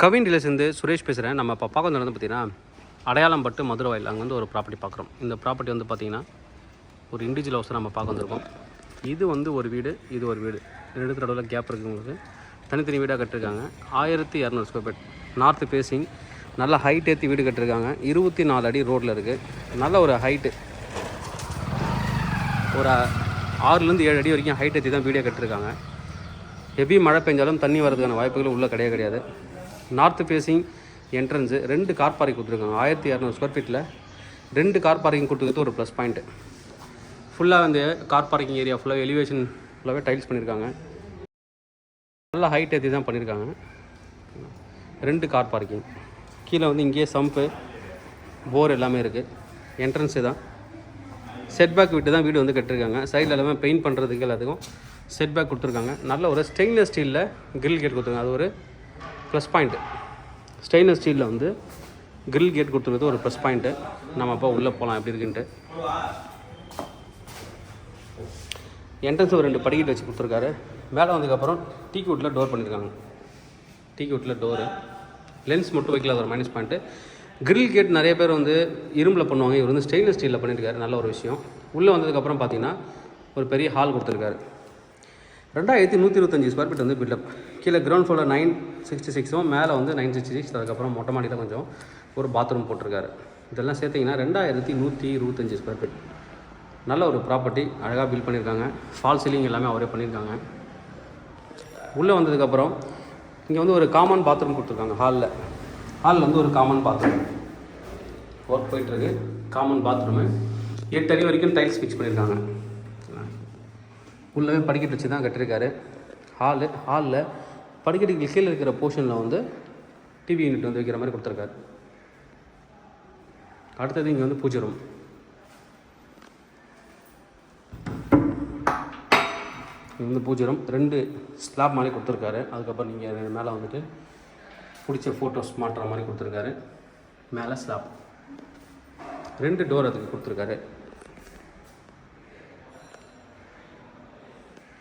கவின் டீலர்ஸ்லேருந்து சுரேஷ் பேசுகிறேன் நம்ம இப்போ பார்க்க வந்து பார்த்தீங்கன்னா அடையாளம் பட்டு மதுரை வயல். அங்கே வந்து ஒரு ப்ராப்பர்ட்டி பார்க்குறோம். இந்த ப்ராப்பர்ட்டி வந்து பார்த்தீங்கன்னா ஒரு இண்டிவிஜுவல் ஹவுஸ் நம்ம பார்க்க வந்திருக்கோம். இது வந்து ஒரு வீடு இது ஒரு வீடு. ரெண்டு நடுவில் கேப் இருக்குது உங்களுக்கு. தனித்தனி வீடாக கட்டிருக்காங்க. ஆயிரத்தி இரநூறு ஸ்கொயர் ஃபீட் நார்த்து பேசிங் நல்ல ஹைட் ஏற்றி வீடு கட்டிருக்காங்க. இருபத்தி நாலு அடி ரோட்டில் இருக்குது நல்ல ஒரு ஹைட்டு ஒரு ஆறுலேருந்து ஏழு அடி வரைக்கும் ஹைட் ஏற்றி தான் வீடியோ கட்டிருக்காங்க. ஹெவி மழை பெஞ்சாலும் தண்ணி வரதுக்கான வாய்ப்புகள் உள்ளே கிடையாது கிடையாது. நார்த் ஃபேஸிங் என்ட்ரன்ஸு ரெண்டு கார் பார்க்கிங் கொடுத்துருக்காங்க. ஆயிரத்தி இரநூறு ஸ்கொயர் ஃபீட்டில் ரெண்டு கார் பார்க்கிங் கொடுத்துருக்கிறது ஒரு ப்ளஸ் பாயிண்ட்டு ஃபுல்லாக வந்து கார் பார்க்கிங் ஏரியா ஃபுல்லாக எலிவேஷன் ஃபுல்லாகவே டைல்ஸ் பண்ணியிருக்காங்க நல்லா ஹைட் ஏற்றி தான் பண்ணியிருக்காங்க ரெண்டு கார் பார்க்கிங் கீழே வந்து இங்கேயே சம்பு போர் எல்லாமே இருக்குது என்ட்ரன்ஸு தான். செட்பேக் விட்டு தான் வீடு வந்து கட்டிருக்காங்க. சைடில் எல்லாமே பெயிண்ட் பண்ணுறதுக்கு எல்லாத்துக்கும் செட்பேக் கொடுத்துருக்காங்க. நல்ல ஒரு ஸ்டெயின்லெஸ் ஸ்டீலில் கிரில் கேட் கொடுத்துருக்காங்க. அது ஒரு ப்ளஸ் பாயிண்ட்டு ஸ்டெயின்லெஸ் ஸ்டீலில் வந்து கிரில் கேட் கொடுத்துருக்கிறது ஒரு ப்ளஸ் பாயிண்ட்டு நம்ம அப்போ உள்ளே போகலாம் எப்படி இருக்குன்ட்டு. என்ட்ரன்ஸ் ஒரு ரெண்டு படிக்கட்டு வச்சு கொடுத்துருக்காரு. மேலே வந்ததுக்கப்புறம் டீ கூட்டில் டோர் பண்ணியிருக்காங்க. டீ கூட்டில் டோரு லென்ஸ் மட்டும் வைக்கல அது ஒரு மைனஸ் பாயிண்ட்டு கிரில் கேட் நிறைய பேர் வந்து இரும்பில் பண்ணுவாங்க. இவர் வந்து ஸ்டெயின்லெஸ் ஸ்டீலில் பண்ணியிருக்காரு நல்ல ஒரு விஷயம். உள்ளே வந்ததுக்கப்புறம் பார்த்தீங்கன்னா ஒரு பெரிய ஹால் கொடுத்துருக்காரு. ரெண்டாயிரத்தி நூற்றி இருபத்தஞ்சி ஸ்கொயர் ஃபீட் வந்து பில்டப் கீழே கிரவுண்ட் ஃப்ளோரில் நைன் சிக்ஸ்டி சிக்ஸும் மேலே வந்து நைன் சிக்ஸ்டி சிக்ஸ் அதுக்கப்புறம் மொட்டை மாடியில் கொஞ்சம் ஒரு பாத்ரூம் போட்டிருக்காரு. இதெல்லாம் சேர்த்திங்கன்னா ரெண்டாயிரத்தி நூற்றி இருபத்தஞ்சி ஸ்கொயர் ஃபீட் நல்ல ஒரு ப்ராப்பர்ட்டி அழகாக பில்ட் பண்ணியிருக்காங்க. ஃபால் சீலிங் எல்லாமே அவரே பண்ணியிருக்காங்க. உள்ளே வந்ததுக்கப்புறம் இங்கே வந்து ஒரு காமன் பாத்ரூம் கொடுத்துருக்காங்க ஹாலில் ஹாலில் வந்து ஒரு காமன் பாத்ரூம் ஒர்க் போயிட்டுருக்கு காமன் பாத்ரூமு எட்டு அடி வரைக்கும் டைல்ஸ் ஃபிக்ஸ் பண்ணியிருக்காங்க. உள்ளவே படிக்கட்டு வச்சு தான் கட்டியிருக்காரு ஹாலு ஹாலில் படிக்கட்டுக்கு கீழே இருக்கிற போர்ஷனில் வந்து டிவி யூனிட் வந்து வைக்கிற மாதிரி கொடுத்துருக்காரு. அடுத்தது இங்கே வந்து பூஜை ரூம் இது வந்து பூஜை ரூம் ரெண்டு ஸ்லாப் மாதிரி கொடுத்துருக்காரு. அதுக்கப்புறம் நீங்கள் மேலே வந்துட்டு பிடிச்ச ஃபோட்டோஸ் மாட்டுற மாதிரி கொடுத்துருக்காரு. மேலே ஸ்லாப் ரெண்டு டோர் அதுக்கு கொடுத்துருக்காரு.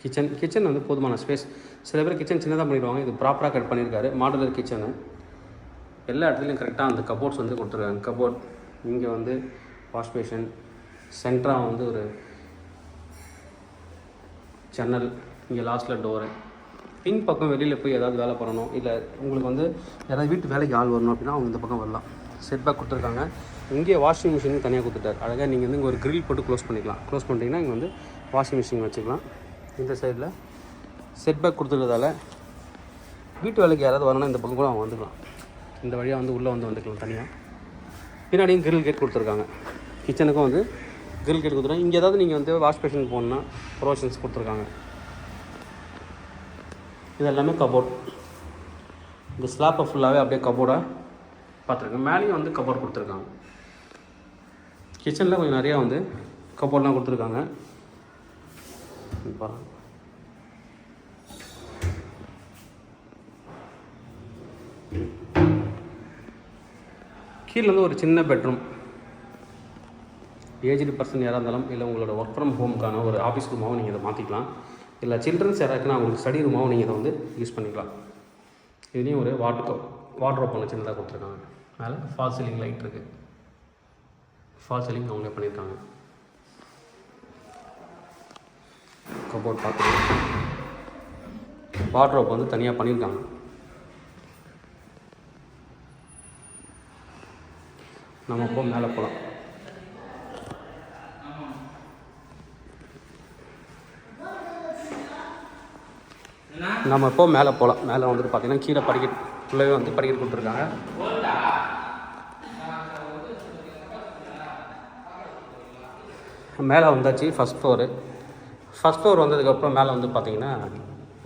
கிச்சன் கிச்சன் வந்து போதுமான ஸ்பேஸ் சில பேர் கிச்சன் சின்னதாக பண்ணிடுவாங்க. இது ப்ராப்பராக கட் பண்ணியிருக்காரு. மாடுலர் கிச்சனு எல்லா இடத்துலையும் கரெக்டாக அந்த கபோர்ட்ஸ் வந்து கொடுத்துருக்காங்க. கபோர்ட் இங்கே வந்து வாஷ் பேஷன் வந்து ஒரு ஜன்னல் இங்கே லாஸ்ட்டில் டோரு பின் பக்கம் வெளியில் போய் ஏதாவது வேலை பண்ணணும். இல்லை உங்களுக்கு வந்து யாராவது வீட்டு வேலைக்கு ஆள் வரணும் அப்படின்னா அவங்க இந்த பக்கம் வரலாம். செட் பேக் கொடுத்துருக்காங்க. இங்கே வாஷிங் மிஷின் தனியாக கொடுத்துட்டார். அழகாக நீங்கள் வந்து இங்கே ஒரு க்ரில் போட்டு க்ளோஸ் பண்ணிக்கலாம். க்ளோஸ் பண்ணிட்டீங்கன்னா இங்கே வந்து வாஷிங் மிஷின் வச்சுக்கலாம். இந்த சைடில் செட் பேக் வீட்டு வேலைக்கு யாராவது வரணும்னா இந்த பக்கம் கூட அவங்க வந்துக்கலாம். இந்த வழியாக வந்து உள்ளே வந்து வந்துக்கலாம் தனியாக பின்னாடியும் கிரில் கேட் கொடுத்துருக்காங்க. கிச்சனுக்கும் வந்து கிரில் கேட் கொடுத்துருக்காங்க. இங்கே ஏதாவது நீங்கள் வந்து வாஷ் பேஷன் போகணுன்னா ப்ரொவிஷன்ஸ் கொடுத்துருக்காங்க. இது எல்லாமே கபோர்ட் இந்த ஸ்லாப்பை ஃபுல்லாகவே அப்படியே கபோர்டாக பார்த்துருக்கேன். மேலேயும் வந்து கபோர்ட் கொடுத்துருக்காங்க. கிச்சனில் கொஞ்சம் நிறையா வந்து கபோர்ட்லாம் கொடுத்துருக்காங்க. இங்க கீழே வந்து ஒரு சின்ன பெட்ரூம் ஏஜ்டு பர்சன் யாராக இருந்தாலும் இல்லை உங்களோட ஒர்க் ஃப்ரம் ஹோம்க்கான ஒரு ஆஃபீஸ் ரூமாகவும் நீங்கள் இதை மாற்றிக்கலாம் இல்லை சில்ட்ரன்ஸ் யாராச்சுன்னா உங்களுக்கு ஸ்டடி ரூமாகவும் நீங்கள் இதை வந்து யூஸ் பண்ணிக்கலாம். இதுலேயும் ஒரு வாட்டர் வாட்ரோப் ஒன்று சின்னதாக கொடுத்துருக்காங்க. மேலே ஃபால் சீலிங் லைட் இருக்குது ஃபால் சீலிங் அவங்களே பண்ணியிருக்காங்க. கபோர்ட் பார்க்குறோம் வாட்ரோப் வந்து தனியாக பண்ணியிருக்காங்க. நம்ம இப்போ மேலே போகலாம் நம்ம இப்போ மேலே போகலாம் மேலே வந்துட்டு பார்த்தீங்கன்னா கீழே படிக்கட்டு ஃபுல்லாகவே வந்து படிக்கட்டு கொடுத்துருக்காங்க. மேலே வந்தாச்சு ஃபஸ்ட் ஃப்ளோரு ஃபஸ்ட் ஃப்ளோர் வந்ததுக்கப்புறம் மேலே வந்து பார்த்தீங்கன்னா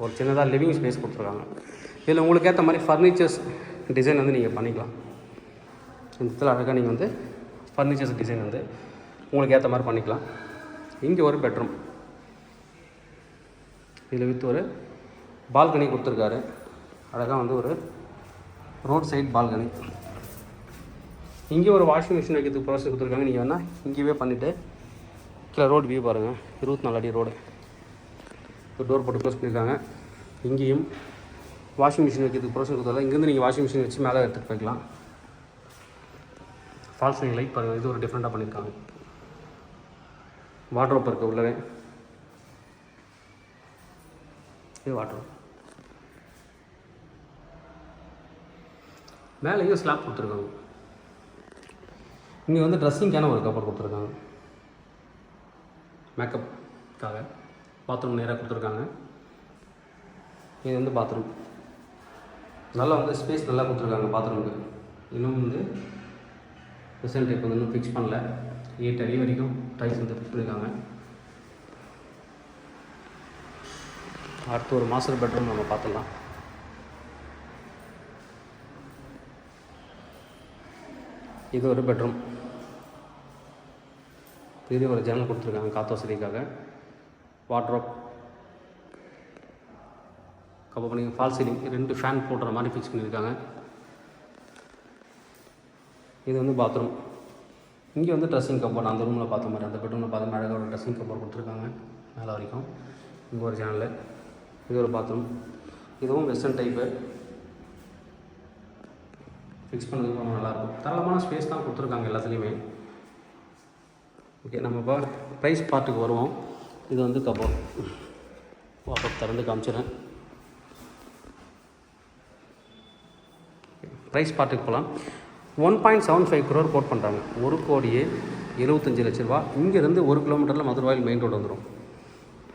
ஒரு சின்னதாக லிவிங் ஸ்பேஸ் கொடுத்துருக்காங்க. இதில் உங்களுக்கு ஏற்ற மாதிரி ஃபர்னிச்சர்ஸ் டிசைன் வந்து நீங்கள் பண்ணிக்கலாம். இந்த இடத்துல அழகாக நீங்கள் வந்து ஃபர்னிச்சர்ஸ் டிசைன் வந்து உங்களுக்கு ஏற்ற மாதிரி பண்ணிக்கலாம். இங்கே ஒரு பெட்ரூம் இதில் வித்து ஒரு பால்கனி கொடுத்துருக்காரு. அழகாக வந்து ஒரு ரோட் சைட் பால்கனி இங்கே ஒரு வாஷிங் மிஷின் வைக்கிறதுக்கு ப்ராசஸ் கொடுத்துருக்காங்க. நீங்கள் வேணால் இங்கேயே பண்ணிவிட்டு கீழே ரோடு வியூ பாருங்கள் இருபத்தி நாலு அடி ரோடு. டோர் போட்டு க்ளோஸ் பண்ணியிருக்காங்க இங்கேயும் வாஷிங் மிஷின் வைக்கிறதுக்கு ப்ரோஷன் கொடுத்தாலும் இங்கேருந்து நீங்கள் வாஷிங் மிஷின் வச்சு மேலே எடுத்துகிட்டு போய்க்கலாம். ஃபால்ஸ் லைட் பாருங்கள் இது ஒரு டிஃப்ரெண்ட்டாக பண்ணியிருக்காங்க வாட்ரோப் இருக்குது உள்ளவே. இது வாட்ரோப் மேலேயும் ஸ்லாப் கொடுத்துருக்காங்க. இங்கே வந்து ட்ரெஸ்ஸிங்கான ஒரு கப்பர் கொடுத்துருக்காங்க. மேக்கப்புக்காக பாத்ரூம் நேராக கொடுத்துருக்காங்க. இது வந்து பாத்ரூம். நல்லா வந்து ஸ்பேஸ் நல்லா கொடுத்துருக்காங்க பாத்ரூமுக்கு. இன்னும் வந்து ரிசல்ட் டைப் வந்து இன்னும் ஃபிக்ஸ் பண்ணல. எயிட் அடி வரைக்கும் டைல்ஸ் வந்து ஃபிக்ஸ் பண்ணியிருக்காங்க அடுத்து ஒரு மாஸ்டர் பெட்ரூம் நம்ம பார்த்துடலாம். இது ஒரு பெட்ரூம் பெரிய ஒரு ஜன்னல் கொடுத்துருக்காங்க காற்று வசதிக்காக வாட்ரோப் கப்ப பண்ணி ஃபால் சீலிங் ரெண்டு ஃபேன் போடுற மாதிரி ஃபிக்ஸ் பண்ணியிருக்காங்க. இது வந்து பாத்ரூம் இங்கே வந்து ட்ரெஸ்ஸிங் கப்போர்ட் அந்த ரூமில் பார்த்த மாதிரி அந்த பெட்ரூமில் பார்த்த மாதிரி அழகாக ஒரு ட்ரெஸ்ஸிங் கப்போர்ட் கொடுத்துருக்காங்க மேலே வரைக்கும். இங்கே ஒரு ஜன்னல் இது ஒரு பாத்ரூம் இதுவும் வெஸ்டர்ன் டைப்பு ஃபிக்ஸ் பண்ணதுக்கு ரொம்ப நல்லாயிருக்கும் தாராளமான ஸ்பேஸ் தான் கொடுத்துருக்காங்க எல்லாத்துலேயுமே. ஓகே நம்ம இப்போ ப்ரைஸ் பார்ட்டுக்கு வருவோம். இது வந்து கபோர்ட். வாப்பப் திறந்து காமிச்சிடுறேன். ப்ரைஸ் பார்ட்டுக்கு போகலாம் one point seven five crore quote பண்ணுறாங்க ஒரு கோடியே எழுபத்தஞ்சு லட்ச ரூபா. இங்கேருந்து ஒரு கிலோமீட்டரில் மதுரவாயில் மெயின் ரோடு வந்துடும்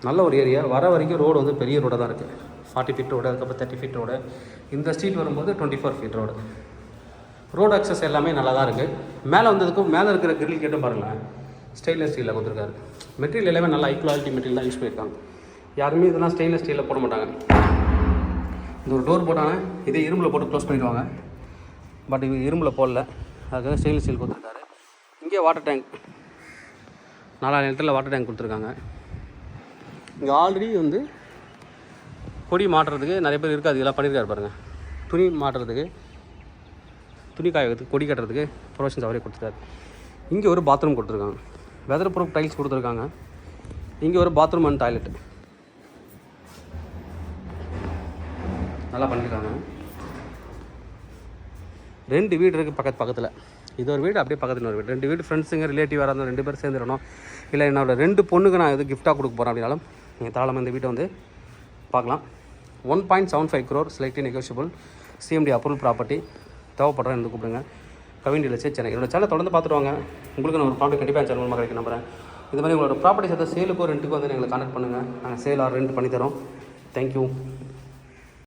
நல்ல ஒரு ஏரியா வர வரைக்கும் ரோடு வந்து பெரிய ரோடாக தான் இருக்குது ஃபார்ட்டி ஃபீட் ரோடு அதுக்கப்புறம் தேர்ட்டி ஃபீட் ரோடு இந்த ஸ்ட்ரீட் வரும்போது twenty four feet road road access எல்லாமே நல்லா தான் இருக்குது மேலே வந்ததுக்கும் மேலே இருக்கிற கிரில் கேட்டும் பாருங்களேன். ஸ்டெயின்லெஸ் ஸ்டீலில் கொடுத்துருக்காரு. மெட்டீரியல் எல்லாமே நல்லா ஹை குவாலிட்டி மெட்டீரியல் தான் யூஸ் பண்ணியிருக்காங்க. யாருமே இதெல்லாம் ஸ்டெயின்லெஸ் ஸ்டீலில் போட மாட்டாங்க. இந்த ஒரு டோர் போட்டாங்க இதே இரும்பில் போட்டு க்ளோஸ் பண்ணிடுவாங்க. பட் இது இரும்பில் போடல. அதுக்காக ஸ்டெயின்லெஸ் ஸ்டீல் கொடுத்துருக்காரு. இங்கே வாட்டர் டேங்க் நாலாயிரம் லிட்டரில் வாட்டர் டேங்க் கொடுத்துருக்காங்க. இங்கே ஆல்ரெடி வந்து கொடி மாட்டுறதுக்கு நிறைய பேர் இருக்காது. இதெல்லாம் பண்ணியிருக்காரு பாருங்கள் துணி மாட்டுறதுக்கு துணி காய கொடி கட்டுறதுக்கு ப்ரொவிஷன்ஸ் அவரே கொடுத்துருக்காரு. இங்கே ஒரு பாத்ரூம் கொடுத்துருக்காங்க. வெதர் ப்ரூஃப் டைல்ஸ் கொடுத்துருக்காங்க. இங்கே ஒரு பாத்ரூம் அண்ட் டாய்லெட் நல்லா பண்ணியிருக்காங்க ரெண்டு வீடு இருக்குது பக்கத்து பக்கத்தில். இது ஒரு வீடு அப்படியே பக்கத்தில் ஒரு வீடு. ரெண்டு வீடு ஃப்ரெண்ட்ஸுங்க ரிலேட்டிவ் இருந்தால் ரெண்டு பேர் சேர்ந்துடணும் இல்லை என்னோட ரெண்டு பொண்ணுக்கு நான் இது கிஃப்டாக கொடுக்க போகிறேன் அப்படின்னாலும் நீங்கள் தாராளமாக இந்த வீட்டை வந்து பார்க்கலாம். One point seven five crore slightly negotiable CMD approval property தேவைப்படுறேன் இருந்து கூப்பிடுங்க. கவின் டீலர்ஸே சென்னை என்னோட சேனல் தொடர்ந்து பார்த்துட்டு வாங்க. உங்களுக்கு நான் ஒரு ப்ராடக்ட் கண்டிப்பாக சேனல் மூலமாக கிடைக்க நம்புறேன். இது மாதிரி உங்களோட ப்ராப்பர்ட்டி சேர்த்து சேலுக்கோ ரெண்ட்டுக்கோ வந்து எங்களை கான்டாக்ட் பண்ணுங்கள் நாங்கள் சேல் ஆர் ரெண்ட் பண்ணித்தரோம் தேங்க்யூ